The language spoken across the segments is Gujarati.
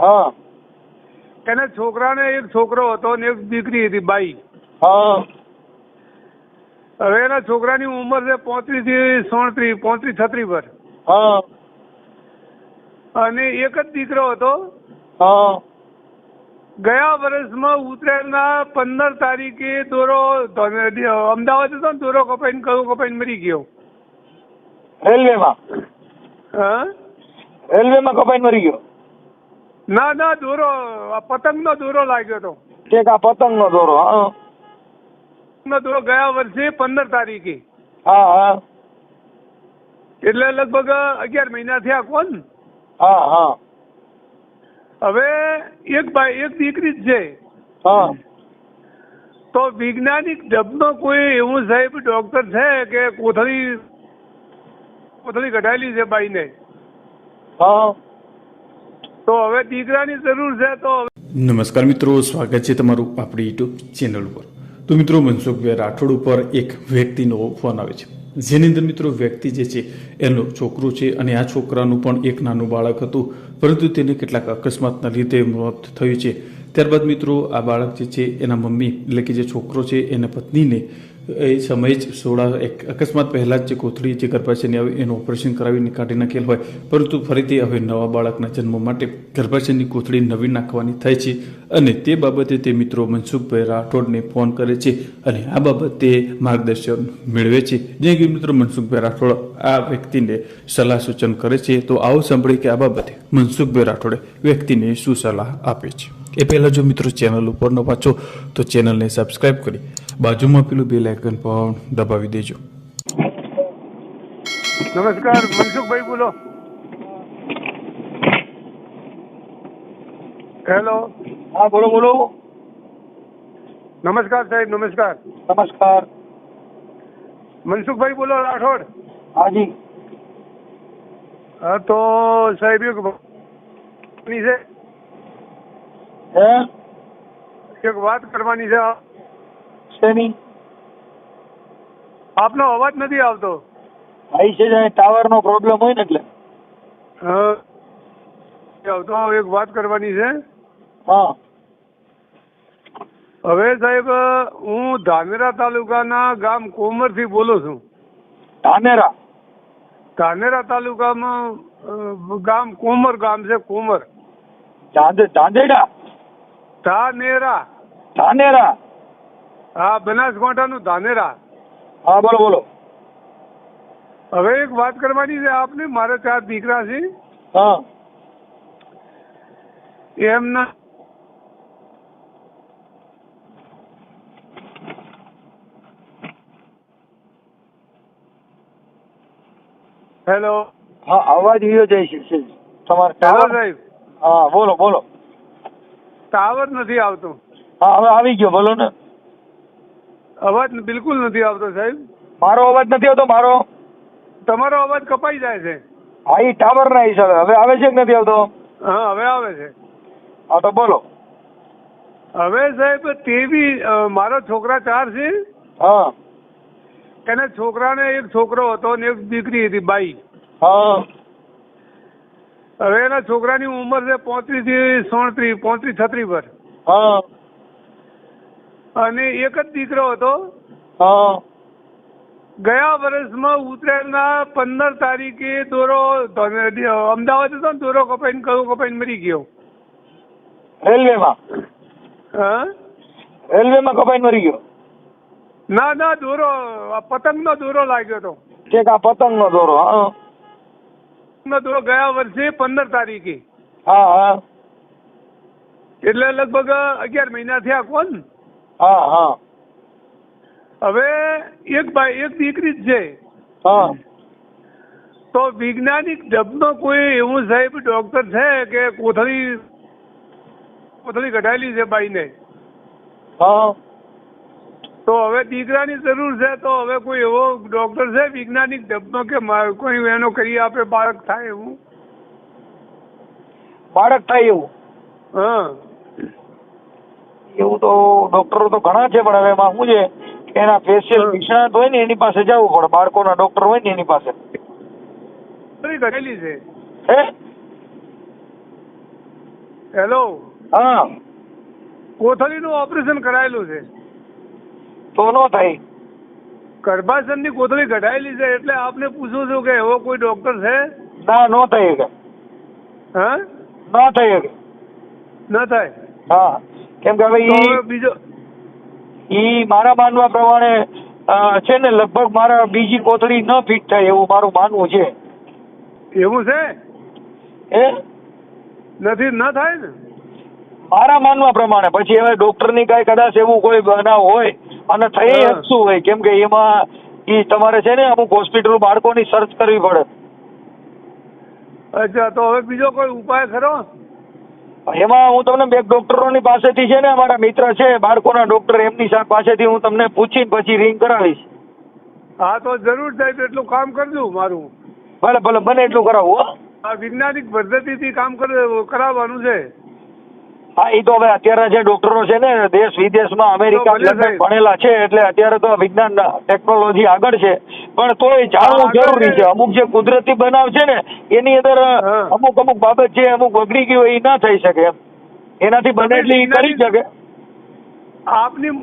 હા. એના છોકરાને એક છોકરો હતો ને એક દીકરી હતી બાઈ. હા. હવે એના છોકરાની ઉંમર છે પોત્રીસથી સોણત્રીસ પોત્રીસ છત્રીસ પર હા. અને એક જ દીકરો હતો. હા. ગયા વર્ષમાં ઉત્તરાયણના પંદર તારીખે દોરો અમદાવાદ હતો ને દોરો કપાઈને કયું કપાઈને મરી ગયો. રેલવેમાં. હા? રેલવેમાં કપાઈને મરી ગયો. ના ના દોરો. આ પતંગનો દોરો લાગ્યો હતો ઠીક આ પતંગનો દોરો હા. પતંગનો દોરો ગયા વર્ષે પંદર તારીખે. હા હા. એટલે લગભગ અગિયાર મહિના થયા કોણ? હા હા. હવે એક ભાઈ એક દીકરી જ છે. હા. તો વૈજ્ઞાનિક ડબનો કોઈ એવું સાહેબ ડોક્ટર છે કે કોથળી કોથળી કઢાયેલી છે બાઈને હા. તો હવે દીકરાની જરૂર છે તો નમસ્કાર મિત્રો, સ્વાગત છે તમારું આપણી યુટ્યુબ ચેનલ ઉપર. તો મિત્રો, મનસુખભાઈ રાઠોડ ઉપર એક વ્યક્તિનો ફોન આવે છે. જેની અંદર મિત્રો, વ્યક્તિ જે છે, એનું છોકરો છે અને આ છોકરાનું પણ એક નાનું બાળક હતું. પરંતુ તેને કેટલાક અકસ્માતના લીધે મોત થયું છે. ત્યારબાદ મિત્રો, આ બાળક જે છે, એના મમ્મી એટલે કે જે છોકરો છે, એના પત્નીને એ સમયે જ સોળા એક અકસ્માત પહેલાં જ જે કોથળી જે ગર્ભાશયની આવી એનું ઓપરેશન કરાવીને કાઢી નાખેલ હોય. પરંતુ ફરીથી હવે નવા બાળકના જન્મ માટે ગર્ભાશયની કોથળી નવી નાખવાની થાય છે અને તે બાબતે તે મિત્રો મનસુખભાઈ રાઠોડને ફોન કરે છે અને આ બાબતે માર્ગદર્શન મેળવે છે. જે કે મિત્રો મનસુખભાઈ રાઠોડ આ વ્યક્તિને સલાહ સૂચન કરે છે. તો આવો સાંભળી કે આ બાબતે મનસુખભાઈ રાઠોડે વ્યક્તિને શું સલાહ આપે છે. એ પહેલાં જો મિત્રો ચેનલ ઉપર ન વાંચો તો ચેનલને સબસ્ક્રાઈબ કરી બાજુમાં પેલું બેલ આઇકન પણ દબાવી દેજો. નમસ્કાર મનસુખભાઈ બોલો. હેલો હા બોલો બોલો. નમસ્કાર સાહેબ નમસ્કાર. નમસ્કાર. મનસુખભાઈ બોલો રાઠોડ. હાજી હા તો સાહેબ એક કરવાની છે? હે? એક વાત કરવાની છે. શેની આપનો અવાજ નથી આવતો. આઈ છે જાય ટાવરનો પ્રોબ્લેમ હોય ને એટલે. આવતો એક વાત કરવાની છે. હા. હવે સાહેબ હું ધાનેરા તાલુકાના ગામ કોમરથી બોલું છું. ધાનેરા? ધાનેરા તાલુકામાં ગામ કોમર ગામ છે કોમર. ધાંધેડા? ધાનેરા. ધાનેરા? હા બનાસકાંઠાનું ધાનેરા. હા બોલો બોલો. હવે એક વાત કરવાની છે આપને મારે ચાર દીકરા છે. હા. એમના હેલો. હા અવાજ રહ્યો જાય છે. તમારે ટાવર સાહેબ. હા બોલો બોલો. ટાવર નથી આવતો. હા હવે આવી ગયો બોલો ને. અવાજ બિલકુલ નથી આવતો સાહેબ. મારો અવાજ નથી આવતો મારો? તમારો અવાજ કપાઈ જાય છે. હા એ ટાવર ના હિસાબે. હવે આવે છે કે નથી આવતો? હા હવે આવે છે. હા તો બોલો. હવે સાહેબ તેવી મારો મારા છોકરા ચાર છે. હા. એના છોકરાને એક છોકરો હતો ને એક દીકરી હતી બાઈ. હા. હવે એના છોકરાની ઉંમર છે પોત્રીસથી સોણત્રીસ પોત્રીસ છત્રીસ પર હા. અને એક જ દીકરો હતો. હા. ગયા વર્ષમાં ઉત્તરાયણના પંદર તારીખે દોરો અમદાવાદ હતો ને દોરો કપાઈને કયું કપાઈને મરી ગયો. રેલવેમાં? હા? રેલવેમાં કપાઈને મરી ગયો? ના ના દોરો પતંગનો દોરો લાગ્યો હતો. કે આ પતંગનો દોરો હા. પતંગનો દોરો ગયા વર્ષે પંદર તારીખે. હા હા. એટલે લગભગ અગિયાર મહિના થયા કોણ? હા હા. હવે એક ભાઈ એક દીકરી છે. હા. તો વૈજ્ઞાનિક ઢબમાં કોઈ એવું સાહેબ ડોક્ટર છે કે કોથળી કોથળી કઢાયેલી છે બાઈને હા. તો હવે દીકરાની જરૂર છે તો હવે કોઈ એવો ડોક્ટર છે વૈજ્ઞાનિક ઢબમાં કે કોઈ એનો કરી આપે બાળક થાય એવું? બાળક થાય એવું? હા. એવું તો ડોક્ટરો તો ઘણા છે પણ હવે એમાં શું છે? એના ફેશિયલ નિષ્ણાત હોય ને એની પાસે જવું પડે. બાળકોના ડોક્ટર હોય ને એની પાસે. કરેલી છે? હે? હેલો? હા. કોથળીનું ઓપરેશન કરાયેલું છે. તો નો થાય. ગર્ભાશયની કોથળી ઘટાયેલી છે એટલે આપને પૂછું છું કે એવો કોઈ ડોક્ટર છે? ના નો શકે હા? ન શકે ન થાય? હા. કેમ કે હવે ઈ બીજો ઈ મારા માનવા પ્રમાણે છે ને લગભગ મારા બીજી કોથળી ન ફિટ થાય એવું મારું માનવું છે. એવું છે? એ નથી ન થાય ને? મારા માનવા પ્રમાણે. પછી હવે ડોક્ટરની કાંઈ કદાચ એવું કોઈ બનાવ હોય અને થઈ શું હોય? કેમ કે એમાં ઈ તમારે છે ને અમુક હોસ્પિટલ બાળકોની સર્ચ કરવી પડે. અચ્છા તો હવે બીજો કોઈ ઉપાય ખરો? એમાં હું તમને બે ડોક્ટરોની પાસેથી છે ને અમારા મિત્ર છે બાળકોના ડોક્ટર એમની પાસેથી હું તમને પૂછીને પછી રિંગ કરાવીશ. હા તો જરૂર સાહેબ એટલું કામ કરજો મારું. ભલે ભલે બને એટલું કરાવું આ વૈજ્ઞાનિક પદ્ધતિથી કામ કરાવવાનું છે. હા એ તો હવે અત્યારે જે ડોક્ટરો છે ને દેશ વિદેશમાં અમેરિકા. ભણેલા છે એટલે અત્યારે તો વિજ્ઞાન ટેકનોલોજી આગળ છે. પણ તોય જાણવું જરૂરી છે. અમુક જે કુદરતી બનાવ છે ને એની અંદર અમુક અમુક બાબત છે અમુક બગડી ગયું એ ના થઈ શકે એમ. એનાથી બને એટલી કરી શકે. આપની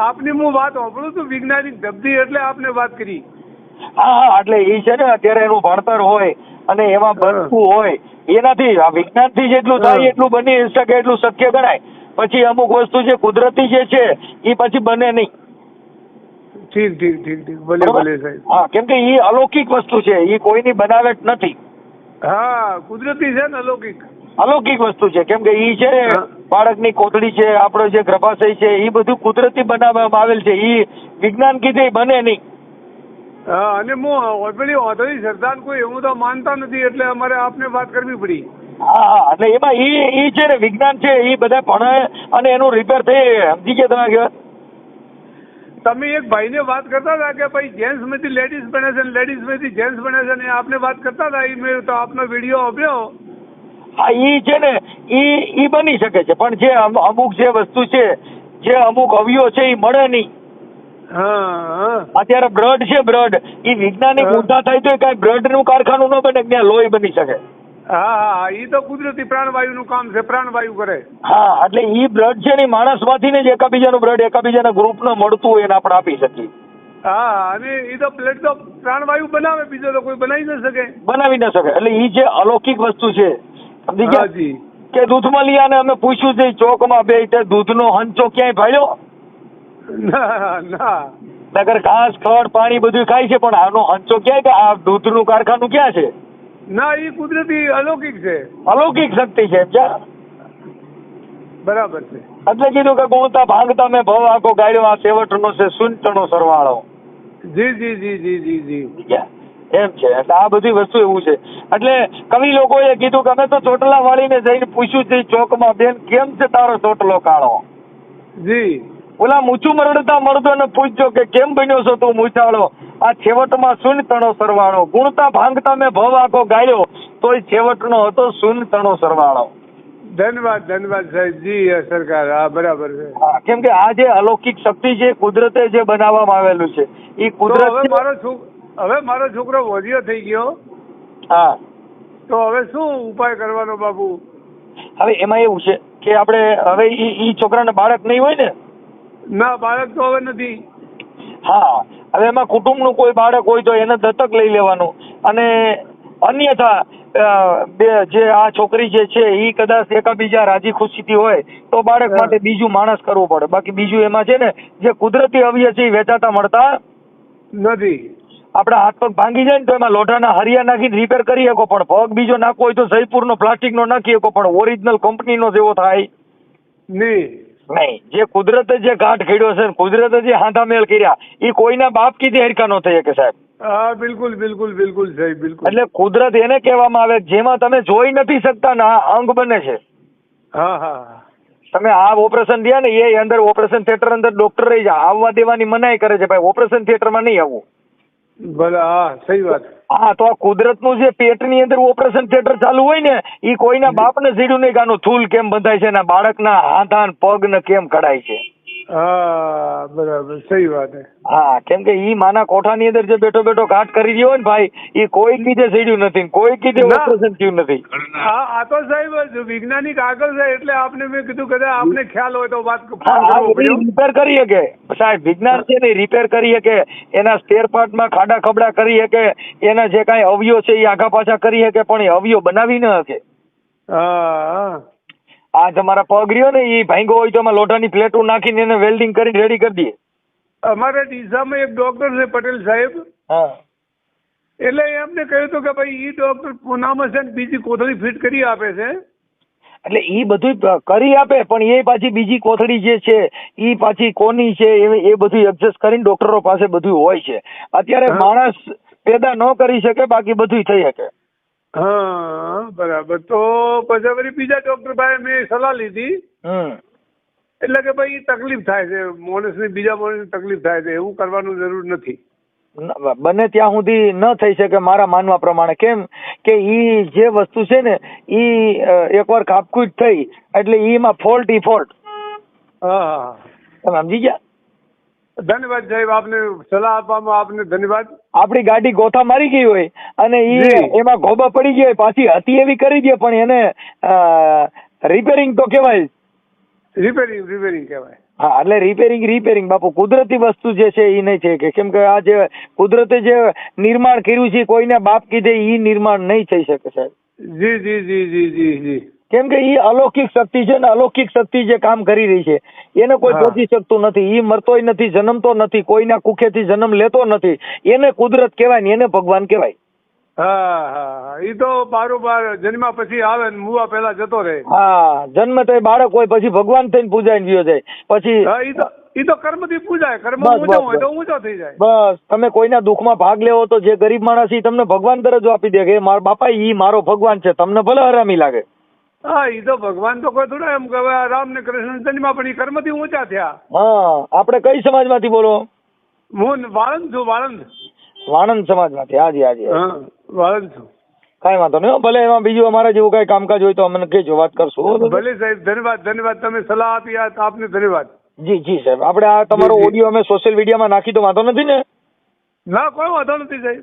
આપની હું વાત સાંભળું છું વૈજ્ઞાનિક ધબધી એટલે આપને વાત કરી. હા હા એટલે એ છે ને અત્યારે એનું ભણતર હોય અને એમાં. બનતું હોય. એનાથી આ વિજ્ઞાનથી જેટલું થાય એટલું બની શકે એટલું શક્ય ગણાય. પછી અમુક વસ્તુ જે કુદરતી જે છે એ પછી બને નહીં. ઠીક ઠીક ઠીક ઠીક. ભલે ભલે સાહેબ. હા કેમ કે એ અલૌકિક વસ્તુ છે એ કોઈની બનાવટ નથી. હા કુદરતી છે ને અલૌકિક. અલૌકિક વસ્તુ છે કેમ કે ઈ છે. બાળકની કોથળી છે આપણો જે ગર્ભાશય છે એ બધું કુદરતી બનાવવામાં આવેલ છે એ વિજ્ઞાન કીધે બને નહીં. અને હું પેલી ઓથળી સરદાર કોઈ એવું તો માનતા નથી એટલે અમારે આપને વાત કરવી પડી. હા હા એટલે એમાં એ એ છે ને વિજ્ઞાન છે એ બધા ભણે અને એનું રિપેર થઈ સમજી ગયા તમે કહેવાય તમે એક ભાઈને વાત કરતા હતા કે ભાઈ જેન્ટ્સમાંથી લેડીઝ બને છે લેડીઝમાંથી જેન્ટ્સ બને છે ને આપને વાત કરતા હતા એ મેં તો આપનો વીડિયો આપ્યો. હા એ છે ને એ એ બની શકે છે પણ જે અમુક જે વસ્તુ છે જે અમુક અવયવ છે એ મળે નહીં. હા હા અત્યારે બ્રડ છે બ્રડ. એ વૈજ્ઞાનિક ઊંધા થાય તો કઈ બ્રડનું કારખાનું ન બને ત્યાં લોહી બની શકે. હા હા એ તો કુદરતી પ્રાણવાયુ નું કામ છે પ્રાણવાયુ કરે. હા એટલે ઈ બ્લડ છે ને માણસમાંથી જ એકાબીજાનું બ્લડ એકાબીજાના ગ્રુપનું મળતું હોય એને આપણે આપી શકીએ. હા અને એ તો બ્લડ તો પ્રાણવાયુ બનાવે બીજો તો કોઈ બનાવી ન શકે. બનાવી ન શકે. એટલે ઈ જે અલૌકિક વસ્તુ છે સમજી ગયા? કે દૂધમાં લીયાને અમે પૂછ્યું છે ચોકમાં બે દૂધ દૂધનો હંચો ક્યાંય ભાળ્યો? ના ના. નગર ઘાસ ખડ પાણી બધું ખાય છે પણ આનો હંચો ક્યાં કે આ દૂધનું કારખાનું ક્યાં છે? ના એ કુદરતી અલૌકિક છે. અલૌકિક શક્તિ છે? બરાબર છે. એટલે કીધું કે ગુણતા ભાંગતા મેં ભવ આખો ગાળ્યો આ સેવટનો છે સુંટનો સરવાળો. જી જી જી જી જી જી? એમ છે એટલે આ બધી વસ્તુ એવું છે. એટલે કવિ લોકોએ કીધું કે અમે તો ચોટલા વાળીને જઈને પૂછ્યું છે ચોકમાં બેન કેમ છે તારો ચોટલો કાળો? જી. ઓલા મૂછું મરડતા મરદોને પૂછજો કે કેમ બન્યો છો તું મૂછાળો? આ છેવટમાં શૂન્ય તણો સરવાળો. ગુણતા ભાંગતા મેં ભવ આખો ગાયો તોય છેવટનો હતો શૂન્ય તણો સરવાળો. ધન્યવાદ ધન્યવાદ સાહેબજી સરકાર. હા બરાબર છે. કેમ કે આ જે અલૌકિક શક્તિ છે કુદરતે જે બનાવવામાં આવેલું છે એ કુદરત હવે મારો હવે મારો છોકરો વધ્યો થઈ ગયો. હા. તો હવે શું ઉપાય કરવાનો બાપુ? હવે એમાં એવું છે કે આપણે હવે એ ઈ છોકરાને બાળક નહીં હોય ને ના બાળક તો હવે નથી. હા હવે એમાં કુટુંબનું કોઈ બાળક હોય તો એને દત્તક લઈ લેવાનું. અને અન્યથા બે જે આ છોકરી જે છે એ કદાચ એકાબીજા રાજી ખુશીથી હોય તો બાળક માટે બીજું માણસ કરવું પડે. બાકી બીજું એમાં છે ને જે કુદરતી અવયવ છે એ વેચાતા મળતા નથી. આપણા હાથ પગ ભાંગી જાય ને તો એમાં લોઢાના હરિયા નાખીને રિપેર કરી શકો પણ પગ બીજો નાખવો હોય તો જયપુરનો પ્લાસ્ટિકનો નાખી શકો પણ ઓરિજિનલ કંપનીનો જેવો થાય. નહીં. નહીં જે કુદરતે જે ગાંઠ ખેડ્યો છે કુદરતે જે હાંધા મેળ કર્યા એ કોઈના બાપ કીધી હરકા નો થઈ શકે સાહેબ. હા બિલકુલ બિલકુલ બિલકુલ સાહેબ બિલકુલ. એટલે કુદરત એને કહેવામાં આવે જેમાં તમે જોઈ નથી શકતા ને આ અંગ બને છે. હા હા તમે આ ઓપરેશન થયા ને એ અંદર ઓપરેશન થિયેટર અંદર ડોક્ટર રહી જાય આવવા દેવાની મનાઈ કરે છે ભાઈ ઓપરેશન થિયેટરમાં નહીં આવવું ભલે હા સહી વાત. હા તો આ કુદરતનું જે પેટની અંદર ઓપરેશન થિયેટર ચાલુ હોય ને એ કોઈના બાપને સીડ્યું નહીં કે આનું થૂલ કેમ બંધાય છે ને બાળકના હાથાન પગ ને કેમ કઢાય છે? હા બરાબર સહી વાત હા. કેમ કે ઈ માના કોઠાની અંદર જે બેઠો બેઠો ઘાટ કરી રહ્યો ને ભાઈ એ કોઈ કીધે સડ્યું નથી કોઈ કીધે ઓપરેશન થયું નથી. હા આ તો સાહેબ વૈજ્ઞાનિક આગળ છે એટલે આપને મેં કીધું કદાચ આપને ખ્યાલ હોય તો વાત રિપેર કરી શકે. સાહેબ વિજ્ઞાન છે ને રિપેર કરી શકે. એના સ્પેર પાર્ટમાં ખાડા ખબડા કરી શકે. એના જે કાંઈ અવયવ છે એ આગા પાછા કરી શકે પણ એ અવયવ બનાવી ન શકે. હા. આ તમારા પગ રહ્યો ને એ ભાંગો હોય તો અમે લોઢાની પ્લેટો નાખીને એને વેલ્ડિંગ કરીને રેડી કરી દઈએ. અમારે ડીસામાં એક ડોક્ટર છે પટેલ સાહેબ. હા. એટલે એમને કહ્યું હતું કે ભાઈ ઈ ડોક્ટર પૂનામાં છે ને બીજી કોથળી ફિટ કરી આપે છે. એટલે એ બધું કરી આપે પણ એ પાછી બીજી કોથળી જે છે ઈ પાછી કોની છે એ એ બધું એડજસ્ટ કરીને ડોક્ટરો પાસે બધું હોય છે. અત્યારે માણસ પેદા ન કરી શકે બાકી બધું થઈ શકે. હા બરાબર. તો પછી વળી બીજા ડોક્ટર ભાઈ મેં સલાહ લીધી. હમ. એટલે કે ભાઈ તકલીફ થાય છે. માણસને બીજા માણસને તકલીફ થાય છે. એવું કરવાનું જરૂર નથી. બને ત્યાં સુધી ન થઈ શકે મારા માનવા પ્રમાણે. કેમ કે ઈ જે વસ્તુ છે ને ઈ એકવાર કાપકૂટ થઈ એટલે ઈમાં ફોલ્ટ ઈ ફોલ્ટ હા હા. તમે સમજી ગયા? ધન્યવાદ સાહેબ આપને સલાહ આપવામાં આપને ધન્યવાદ. આપણી ગાડી ગોથા મારી ગઈ હોય અને એ એમાં ગોબા પડી ગઈ હોય. પાછી હતી એવી કરી દે પણ એને રિપેરિંગ તો કહેવાય. રિપેરિંગ રિપેરિંગ કહેવાય. હા એટલે રિપેરિંગ રિપેરિંગ બાપુ કુદરતી વસ્તુ જે છે એ નહીં છે કે કેમ કે આ જે કુદરતે જે નિર્માણ કર્યું છે કોઈને બાપ કીધે એ નિર્માણ નહીં થઈ શકે સાહેબ. જી જી જી જી જી જી. કેમ કે ઈ અલૌકિક શક્તિ છે ને અલૌકિક શક્તિ જે કામ કરી રહી છે એને કોઈ પહોંચી શકતું નથી. ઈ મરતોય નથી જન્મતો નથી કોઈના કુખેથી જન્મ લેતો નથી. એને કુદરત કહેવાય ને એને ભગવાન કહેવાય. હા હા હા. ઈ તો બારોબાર જન્મા પછી આવે ને મુવા પહેલા જતો રહે. હા જન્મ એ બાળક હોય પછી ભગવાન થઈને પૂજાઈ ગયો જાય. પછી એ ઈ તો કર્મ તો કર્મથી પૂજાય. કર્મ ઊંચો હોય તો. ઊંચો થઈ જાય. બસ તમે કોઈના દુઃખમાં ભાગ લેવો તો જે ગરીબ માણસ એ તમને ભગવાન દરજ્જો આપી દે કે મારા બાપા ઈ મારો ભગવાન છે તમને ભલે હરામી લાગે. હા ઈ તો ભગવાન તો કોઈ થોડા એમ કે રામ ને કૃષ્ણ જન્મા પણ એ કર્મથી ઊંચા થયા. હા આપણે કઈ સમાજમાંથી બોલો? હું વાળંદ છું વાળંદ. વાણંદ સમાજમાંથી હાજી હાજી. હા વાળંદ છું. કાંઈ વાંધો નહીં ભલે એમાં બીજું અમારા જેવું કઈ કામકાજ હોય તો અમને કહેજો વાત કરશું ભલે સાહેબ ધન્યવાદ ધન્યવાદ તમે સલાહ આપી આ આપને ધન્યવાદ. જી જી સાહેબ આપણે આ તમારો. ઓડિયો અમે સોશિયલ મીડિયામાં નાખી તો વાંધો નથી ને? ના કોઈ વાંધો નથી સાહેબ.